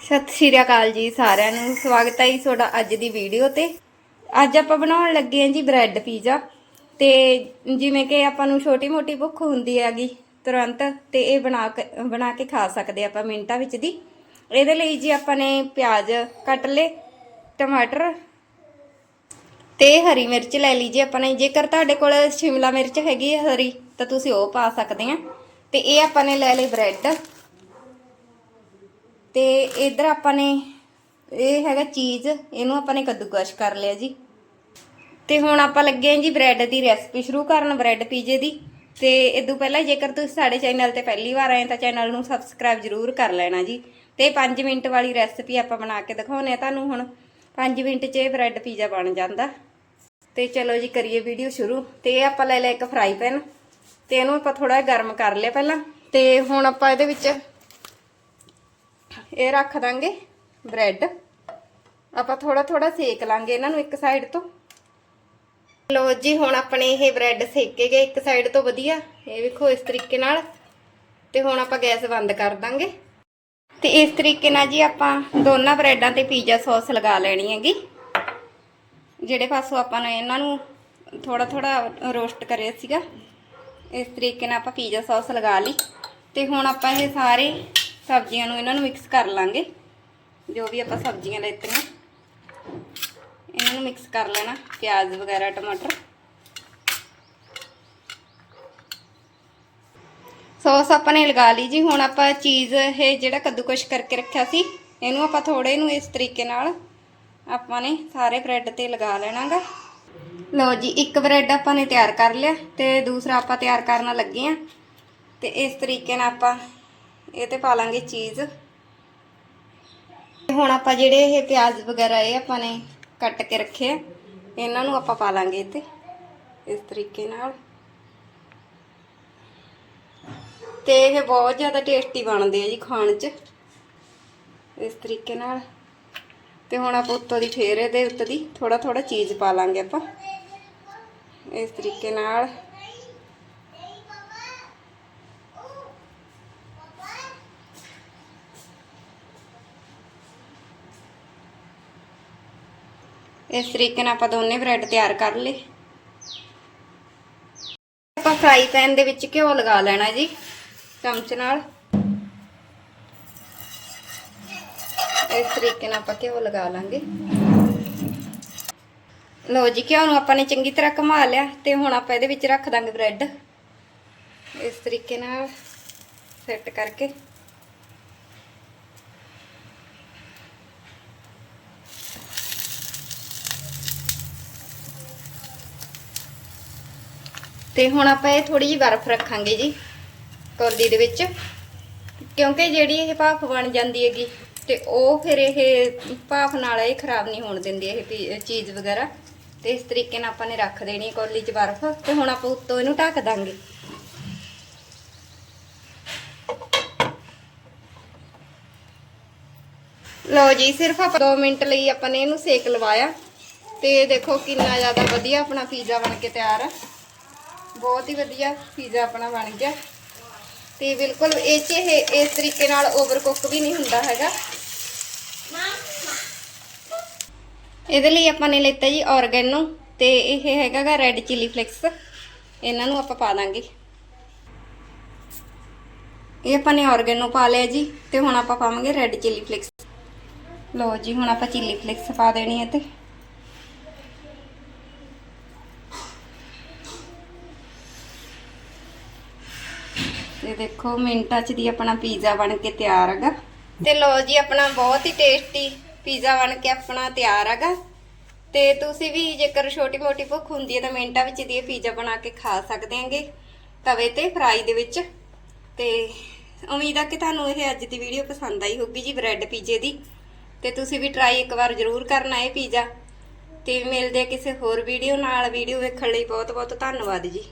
ਸਤਿ ਸ਼੍ਰੀ ਅਕਾਲ ਜੀ ਸਾਰਿਆਂ ਨੂੰ। ਸਵਾਗਤ ਹੈ ਜੀ ਤੁਹਾਡਾ ਅੱਜ ਦੀ ਵੀਡੀਓ ਤੇ। ਅੱਜ ਆਪਾਂ ਬਣਾਉਣ ਲੱਗੇ ਹਾਂ ਜੀ ਬ੍ਰੈਡ ਪੀਜ਼ਾ। ਤੇ ਜਿਵੇਂ ਕਿ ਆਪਾਂ ਨੂੰ ਛੋਟੀ ਮੋਟੀ ਭੁੱਖ ਹੁੰਦੀ ਹੈਗੀ, ਤੁਰੰਤ ਤੇ ਇਹ ਬਣਾ ਕੇ ਬਣਾ ਕੇ ਖਾ ਸਕਦੇ ਆਪਾਂ ਮਿੰਟਾਂ ਵਿੱਚ ਦੀ। ਇਹਦੇ ਲਈ ਜੀ ਆਪਾਂ ਨੇ ਪਿਆਜ਼ ਕੱਟ ਲਏ, ਟਮਾਟਰ ਤੇ ਹਰੀ ਮਿਰਚ ਲੈ ਲਈ ਜੀ ਆਪਾਂ ਨੇ। ਜੇਕਰ ਤੁਹਾਡੇ ਕੋਲ ਸ਼ਿਮਲਾ ਮਿਰਚ ਹੈਗੀ ਹੈ ਹਰੀ, ਤਾਂ ਤੁਸੀਂ ਉਹ ਪਾ ਸਕਦੇ ਆ ਤੇ ਇਹ ਆਪਾਂ ਨੇ ਲੈ ਲਈ ਬ੍ਰੈਡ। ਤੇ ਇਧਰ ਆਪਾਂ ਨੇ ਇਹ ਹੈਗਾ ਚੀਜ਼, ਇਹਨੂੰ ਆਪਾਂ ਨੇ ਕੱਦੂਕਸ਼ ਕਰ ਲਿਆ ਜੀ। ਤੇ ਹੁਣ ਆਪਾਂ ਲੱਗੇ ਹਾਂ ਜੀ ਬ੍ਰੈਡ ਦੀ ਰੈਸਪੀ ਸ਼ੁਰੂ ਕਰਨ, ਬ੍ਰੈਡ ਪੀਜ਼ੇ ਦੀ। ਤੇ ਇਦੋਂ ਪਹਿਲਾਂ ਜੇਕਰ ਤੁਸੀਂ ਸਾਡੇ ਚੈਨਲ ਤੇ ਪਹਿਲੀ ਵਾਰ ਆਏ ਤਾਂ ਚੈਨਲ ਨੂੰ ਸਬਸਕ੍ਰਾਈਬ ਜ਼ਰੂਰ ਕਰ ਲੈਣਾ ਜੀ। ਤੇ 5 ਮਿੰਟ ਵਾਲੀ ਰੈਸਪੀ ਆਪਾਂ ਬਣਾ ਕੇ ਦਿਖਾਉਨੇ ਆ ਤੁਹਾਨੂੰ ਹੁਣ। 5 ਮਿੰਟ 'ਚ ਇਹ ਬ੍ਰੈਡ ਪੀਜ਼ਾ ਬਣ ਜਾਂਦਾ। ਤੇ ਚਲੋ ਜੀ ਕਰੀਏ ਵੀਡੀਓ ਸ਼ੁਰੂ। ਤੇ ਇਹ ਆਪਾਂ ਲੈ ਲਿਆ ਇੱਕ ਫਰਾਈ ਪੈਨ। ਤੇ ਇਹਨੂੰ ਆਪਾਂ ਥੋੜਾ ਗਰਮ ਕਰ ਲਿਆ ਪਹਿਲਾਂ। ਤੇ ਹੁਣ ਆਪਾਂ ਇਹਦੇ ਵਿੱਚ ਇਹ ਰੱਖ ਦਾਂਗੇ ਬ੍ਰੈਡ। ਆਪਾਂ ਥੋੜਾ ਥੋੜਾ ਸੇਕ ਲਾਂਗੇ ਇਹਨਾਂ ਨੂੰ ਇੱਕ ਸਾਈਡ ਤੋਂ। ਲੋ ਜੀ, ਹੁਣ ਆਪਣੇ ਇਹ ਬ੍ਰੈਡ ਸੇਕੇ ਗਏ ਇੱਕ ਸਾਈਡ ਤੋਂ ਵਧੀਆ। ਇਹ ਵੇਖੋ ਇਸ ਤਰੀਕੇ ਨਾਲ। ਤੇ ਹੁਣ ਆਪਾਂ ਗੈਸ ਬੰਦ ਕਰ ਦਾਂਗੇ। ਤੇ ਇਸ ਤਰੀਕੇ ਨਾਲ ਜੀ ਆਪਾਂ ਦੋਨਾਂ ਬ੍ਰੈਡਾਂ ਤੇ ਪੀਜ਼ਾ ਸੌਸ ਲਗਾ ਲੈਣੀ ਹੈਗੀ। ਜਿਹੜੇ ਪਾਸੋਂ ਆਪਾਂ ਨੇ ਇਹਨਾਂ ਨੂੰ ਥੋੜਾ ਥੋੜਾ ਰੋਸਟ ਕਰਿਆ ਸੀਗਾ, ਇਸ ਤਰੀਕੇ ਨਾਲ ਆਪਾਂ ਪੀਜ਼ਾ ਸੌਸ ਲਗਾ ਲਈ। ਤੇ ਹੁਣ ਆਪਾਂ ਇਹ ਸਾਰੇ ਸਬਜ਼ੀਆਂ ਨੂੰ ਇਹਨਾਂ ਨੂੰ ਮਿਕਸ ਕਰ ਲਾਂਗੇ। ਜੋ ਵੀ ਆਪਾਂ ਸਬਜ਼ੀਆਂ ਲੈਤੀਆਂ, ਇਹਨਾਂ ਨੂੰ ਮਿਕਸ ਕਰ ਲੈਣਾ। ਪਿਆਜ਼ ਵਗੈਰਾ, ਟਮਾਟਰ। ਸੌਸ ਆਪਾਂ ਨੇ ਲਗਾ ਲਈ ਜੀ। ਹੁਣ ਆਪਾਂ ਚੀਜ਼ ਇਹ ਜਿਹੜਾ ਕੱਦੂਕਸ਼ ਕਰਕੇ ਰੱਖਿਆ ਸੀ, ਇਹਨੂੰ ਆਪਾਂ ਥੋੜੇ ਨੂੰ ਇਸ ਤਰੀਕੇ ਨਾਲ ਆਪਾਂ ਨੇ ਸਾਰੇ ਬ੍ਰੈਡ ਤੇ ਲਗਾ ਲੈਣਾਗਾ। ਲਓ ਜੀ, ਇੱਕ ਬ੍ਰੈਡ ਆਪਾਂ ਨੇ ਤਿਆਰ ਕਰ ਲਿਆ ਤੇ ਦੂਸਰਾ ਆਪਾਂ ਤਿਆਰ ਕਰਨ ਲੱਗੇ ਆ ਤੇ ਇਸ ਤਰੀਕੇ ਨਾਲ ਆਪਾਂ ਇਹ ਤੇ ਪਾ ਲਾਂਗੇ ਚੀਜ਼। ਹੁਣ ਆਪਾਂ ਜਿਹੜੇ ਇਹ ਪਿਆਜ਼ ਵਗੈਰਾ ਇਹ ਆਪਾਂ ਨੇ ਕੱਟ ਕੇ ਰੱਖੇ ਆ, ਇਹਨਾਂ ਨੂੰ ਆਪਾਂ ਪਾ ਲਾਂਗੇ ਇੱਥੇ ਇਸ ਤਰੀਕੇ ਨਾਲ। ਤੇ ਇਹ ਬਹੁਤ ਜ਼ਿਆਦਾ ਟੇਸਟੀ ਬਣਦੇ ਆ ਜੀ ਖਾਣ 'ਚ, ਇਸ ਤਰੀਕੇ ਨਾਲ। ਤੇ ਹੁਣ ਆਪਾਂ ਉੱਤੋਂ ਦੀ ਫੇਰ ਇਹਦੇ ਉੱਤੇ ਦੀ ਥੋੜਾ ਥੋੜਾ ਚੀਜ਼ ਪਾ ਲਾਂਗੇ ਆਪਾਂ, ਇਸ ਤਰੀਕੇ ਨਾਲ। ਇਸ ਤਰੀਕੇ ਨਾਲ ਆਪਾਂ ਦੋਨੇ ਬ੍ਰੈਡ ਤਿਆਰ ਕਰ ਲਏ। ਆਪਾਂ ਫਰਾਈ ਪੈਨ ਦੇ ਵਿੱਚ ਘਿਓ ਲਗਾ ਲੈਣਾ ਜੀ, ਚਮਚ ਨਾਲ। ਇਸ ਤਰੀਕੇ ਨਾਲ ਆਪਾਂ ਘਿਓ ਲਗਾ ਲਾਂਗੇ। ਲਓ ਜੀ, ਘਿਓ ਨੂੰ ਆਪਾਂ ਨੇ ਚੰਗੀ ਤਰ੍ਹਾਂ ਘੁਮਾ ਲਿਆ ਤੇ ਹੁਣ ਆਪਾਂ ਇਹਦੇ ਵਿੱਚ ਰੱਖ ਦਾਂਗੇ ਬ੍ਰੈਡ। ਇਸ ਤਰੀਕੇ ਨਾਲ ਸੈੱਟ ਕਰਕੇ। ਤੇ ਹੁਣ ਆਪਾਂ ਇਹ ਥੋੜੀ ਜਿਹੀ ਬਰਫ਼ ਰੱਖਾਂਗੇ ਜੀ ਕੌਲੀ ਦੇ ਵਿੱਚ। ਕਿਉਂਕਿ ਜਿਹੜੀ ਇਹ ਭਾਫ ਬਣ ਜਾਂਦੀ ਹੈਗੀ ਤੇ ਉਹ ਫਿਰ ਇਹ ਭਾਫ ਨਾਲ ਇਹ ਖਰਾਬ ਨਹੀਂ ਹੋਣ ਦਿੰਦੀ ਇਹ ਪੀ- ਚੀਜ਼ ਵਗੈਰਾ। ਤੇ ਇਸ ਤਰੀਕੇ ਨਾਲ ਆਪਾਂ ਨੇ ਰੱਖ ਦੇਣੀ ਹੈ ਕੌਲੀ 'ਚ ਬਰਫ਼ ਤੇ ਹੁਣ ਆਪਾਂ ਉੱਤੋਂ ਇਹਨੂੰ ਢੱਕ ਦਾਂਗੇ। ਲਓ ਜੀ, ਸਿਰਫ ਆਪਾਂ 2 ਮਿੰਟ ਲਈ ਆਪਾਂ ਨੇ ਇਹਨੂੰ ਸੇਕ ਲਵਾਇਆ। ਤੇ ਦੇਖੋ ਕਿੰਨਾ ਜ਼ਿਆਦਾ ਵਧੀਆ ਆਪਣਾ ਪੀਜ਼ਾ ਬਣ ਕੇ ਤਿਆਰ ਹੈ ਬਹੁਤ ਹੀ ਵਧੀਆ ਪੀਜ਼ਾ ਆਪਣਾ ਬਣ ਗਿਆ। ਤੇ ਬਿਲਕੁਲ ਇਹ ਚ ਇਹ, ਇਸ ਤਰੀਕੇ ਨਾਲ ਓਵਰ ਕੁੱਕ ਵੀ ਨਹੀਂ ਹੁੰਦਾ ਹੈਗਾ। ਇਹਦੇ ਲਈ ਆਪਾਂ ਨੇ ਲਿੱਤਾ ਜੀ ਔਰਗੈਨੋ ਤੇ ਇਹ ਹੈਗਾਗਾ ਰੈੱਡ ਚਿਲੀ ਫਲੇਕਸ ਇਹਨਾਂ ਨੂੰ ਆਪਾਂ ਪਾ ਦਾਂਗੇ। ਇਹ ਆਪਾਂ ਨੇ ਔਰਗੈਨੋ ਪਾ ਲਿਆ ਜੀ ਤੇ ਹੁਣ ਆਪਾਂ ਪਾਵਾਂਗੇ ਰੈੱਡ ਚਿਲੀ ਫਲੇਕਸ ਲਓ ਜੀ, ਹੁਣ ਆਪਾਂ ਚਿਲੀ ਫਲੇਕਸ ਪਾ ਦੇਣੀ ਹੈ ਤੇ ਤੇ ਦੇਖੋ ਮਿੰਟਾਂ ਚ ਦੀ ਆਪਣਾ ਪੀਜ਼ਾ ਬਣ ਕੇ ਤਿਆਰ ਹੈਗਾ। ਤੇ ਲੋ ਜੀ ਆਪਣਾ ਬਹੁਤ ਹੀ ਟੇਸਟੀ ਪੀਜ਼ਾ ਬਣ ਕੇ ਆਪਣਾ ਤਿਆਰ ਹੈਗਾ। ਤੇ ਤੁਸੀਂ ਵੀ ਜੇਕਰ ਛੋਟੀ ਮੋਟੀ ਭੁੱਖ ਹੁੰਦੀ ਹੈ ਤਾਂ ਮਿੰਟਾਂ ਵਿੱਚ ਦੀ ਇਹ ਪੀਜ਼ਾ ਬਣਾ ਕੇ ਖਾ ਸਕਦੇ ਆਂਗੇ ਤਵੇ ਤੇ ਫਰਾਈ ਦੇ ਵਿੱਚ। ਤੇ ਉਮੀਦ ਆ ਕਿ ਤੁਹਾਨੂੰ ਇਹ ਅੱਜ ਦੀ ਵੀਡੀਓ ਪਸੰਦ ਆਈ ਹੋਊਗੀ ਜੀ ਬ੍ਰੈਡ ਪੀਜ਼ੇ ਦੀ। ਤੇ ਤੁਸੀਂ ਵੀ ਟਰਾਈ ਇੱਕ ਵਾਰ ਜ਼ਰੂਰ ਕਰਨਾ ਇਹ ਪੀਜ਼ਾ। ਤੇ ਮਿਲਦੇ ਕਿਸੇ ਹੋਰ ਵੀਡੀਓ ਨਾਲ। ਵੀਡੀਓ ਵੇਖਣ ਲਈ ਬਹੁਤ ਬਹੁਤ ਧੰਨਵਾਦ ਜੀ।